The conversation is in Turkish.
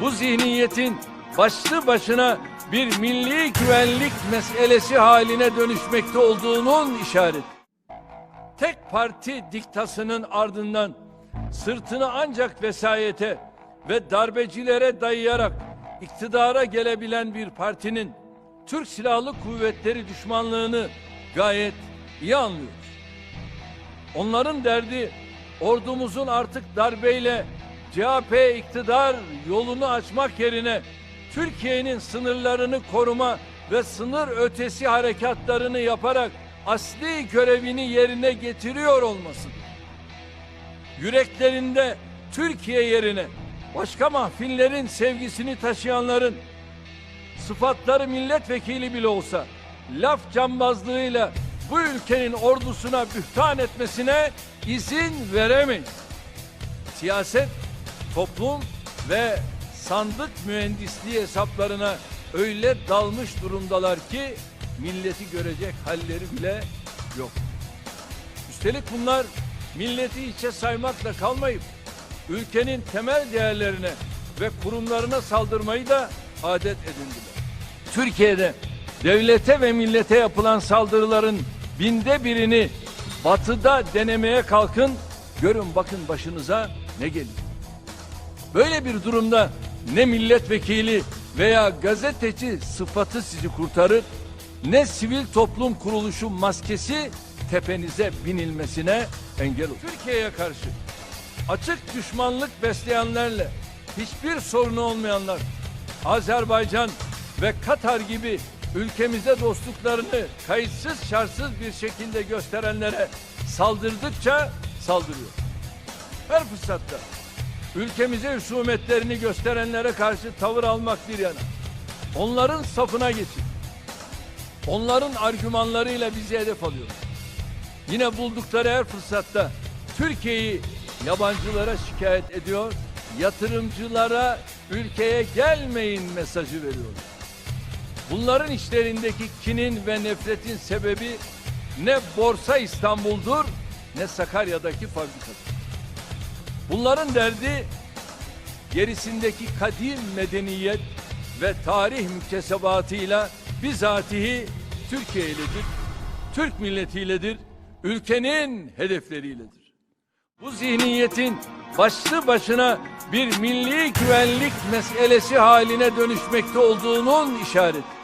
bu zihniyetin başlı başına bir milli güvenlik meselesi haline dönüşmekte olduğunun işareti. Tek parti diktasının ardından sırtını ancak vesayete ve darbecilere dayayarak iktidara gelebilen bir partinin Türk Silahlı Kuvvetleri düşmanlığını gayet iyi anlıyoruz. Onların derdi ordumuzun artık darbeyle CHP iktidar yolunu açmak yerine Türkiye'nin sınırlarını koruma ve sınır ötesi harekatlarını yaparak asli görevini yerine getiriyor olmasıdır. Yüreklerinde Türkiye yerine başka mahfillerin sevgisini taşıyanların sıfatları milletvekili bile olsa laf cambazlığıyla bu ülkenin ordusuna bühtan etmesine izin veremeyiz. Siyaset, toplum ve sandık mühendisliği hesaplarına öyle dalmış durumdalar ki milleti görecek halleri bile yok. Üstelik bunlar milleti içe saymakla kalmayıp ülkenin temel değerlerine ve kurumlarına saldırmayı da adet edindiler. Türkiye'de devlete ve millete yapılan saldırıların binde birini batıda denemeye kalkın, görün bakın başınıza ne geliyor. Böyle bir durumda ne milletvekili veya gazeteci sıfatı sizi kurtarır, ne sivil toplum kuruluşu maskesi tepenize binilmesine engel olur. Türkiye'ye karşı açık düşmanlık besleyenlerle hiçbir sorunu olmayanlar, Azerbaycan ve Katar gibi ülkemize dostluklarını kayıtsız şartsız bir şekilde gösterenlere saldırdıkça saldırıyor. Her fırsatta ülkemize husumetlerini gösterenlere karşı tavır almak bir yana. Onların safına geçip onların argümanlarıyla bizi hedef alıyor. Yine buldukları her fırsatta Türkiye'yi yabancılara şikayet ediyor, yatırımcılara ülkeye gelmeyin mesajı veriyor. Bunların işlerindeki kinin ve nefretin sebebi ne Borsa İstanbul'dur ne Sakarya'daki fabrikadır. Bunların derdi gerisindeki kadim medeniyet ve tarih müktesebatıyla bizatihi Türkiye iledir, Türk milletiyledir, ülkenin hedefleriyledir. Bu zihniyetin başlı başına bir milli güvenlik meselesi haline dönüşmekte olduğunun işareti.